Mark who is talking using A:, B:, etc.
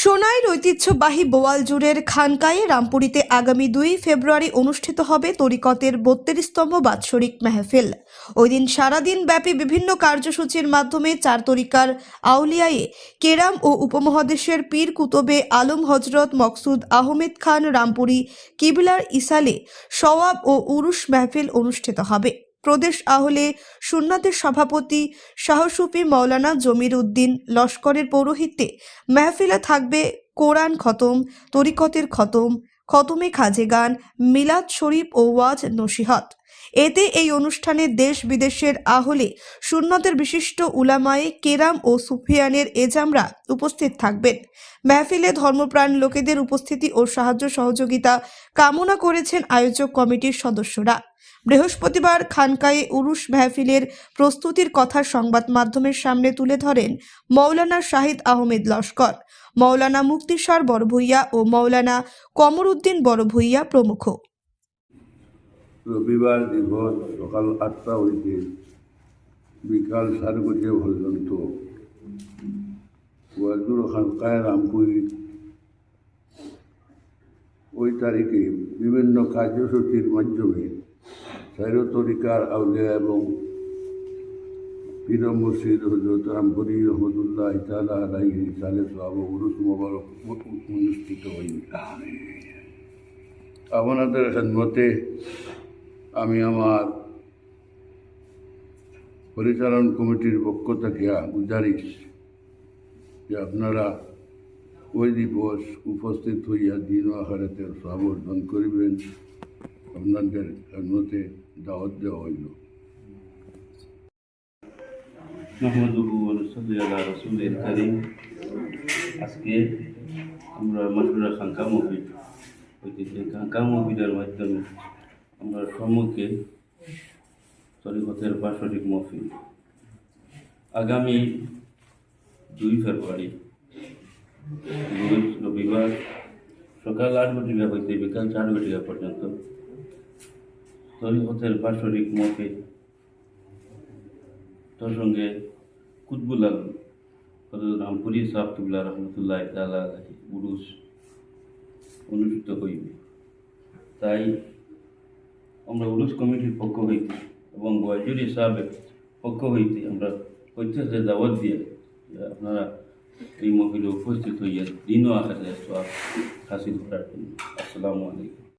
A: সোনাইর ঐতিহ্যবাহী বোয়ালজুড়ের খানকায়ে রামপুরীতে আগামী দুই ফেব্রুয়ারি অনুষ্ঠিত হবে তরিকতের বত্রিশতম বাৎসরিক মেহফিল। ওই দিন সারাদিন ব্যাপী বিভিন্ন কার্যসূচির মাধ্যমে চার তরিকার আউলিয়ায়ে কেরাম ও উপমহাদেশের পীর কুতবে আলম হজরত মকসুদ আহমেদ খান রামপুরি কিবলার ইসালে সওয়াব ও উরুশ মেহফিল অনুষ্ঠিত হবে। প্রদেশ আহলে সুন্নাতের সভাপতি শাহসুফি মৌলানা জমির উদ্দিন লস্করের পৌরোহিত্যে মেহফিলে থাকবে কোরআন খতম, তরিকতের খতম, খতমে খাজে গান, মিলাদ শরীফ ও ওয়াজ নসিহত। এতে এই অনুষ্ঠানে দেশ বিদেশের আহলে সুন্নতের বিশিষ্ট উলামায়ে কেরাম ও সুফিয়ানের এজামরা উপস্থিত থাকবেন। মেহফিলে ধর্মপ্রাণ লোকেদের উপস্থিতি ও সাহায্য সহযোগিতা কামনা করেছেন আয়োজক কমিটির সদস্যরা। বৃহস্পতিবার খানকায়ে উরুশ মেহফিলের প্রস্তুতির কথা সংবাদ মাধ্যমের সামনে তুলে ধরেন মৌলানা শাহিদ আহমেদ লস্কর। মৌলানা মুক্তিস্বর বড়ভূইয়া ও মৌলানা কমরউদ্দিন বড়ভূইয়া প্রমুখ।
B: রবিবার দিবস, সকাল আটটা হইতে বিকাল সাড়ে গোটে পর্যন্ত। খানকায় রামপুরি। ওই তারিখে বিভিন্ন কার্যসূচির মাধ্যমে সাইর তরিকার আউলিয়া এবং পীর মুর্শিদ হজরত রামপুরি রহমতুল্লাহ তালা আলাইহি সালে সাহাব উরুস মোবারক অনুষ্ঠিত হইবে আপনাদের খেদমতে আমি আমার পরিচালন কমিটির পক্ষ থেকে গুজারিশ যে আপনারা ওই দিবস উপস্থিত হইয়া দিন ও আখারাতে সব অর্জন করিবেন। আপনাদের খেদমতে দাওয়াত দেওয়া হইল।
C: আজকে আমরা মাসুরা খানকা মসজিদ ঐতিহ্য খানকা মসজিদের মাধ্যমে আমরা সম্মুখে তরিকতের বাসরিক মহফিল। আগামী দুই ফেব্রুয়ারি রবিবার সকাল আট ঘটিকা হইতে বিকাল চার ঘটিকা পর্যন্ত তরিকতের বাসরিক মহফিল তার সঙ্গে কুতবুল আলম, হজরত রামপুরি সাহ রহমতুল্লাহ তালা উরুস অনুষ্ঠিত হইবে তাই আমরা উরুস কমিটির পক্ষ হইতে এবং ওয়াজুরি সাহেবের পক্ষ হইতে আমরা প্রত্যেককে দাওয়াত দিয়ে আপনারা এই মহিলা উপস্থিত হইয়া দিনও সব হাসিল করার জন্য। আসসালামু আলাইকুম।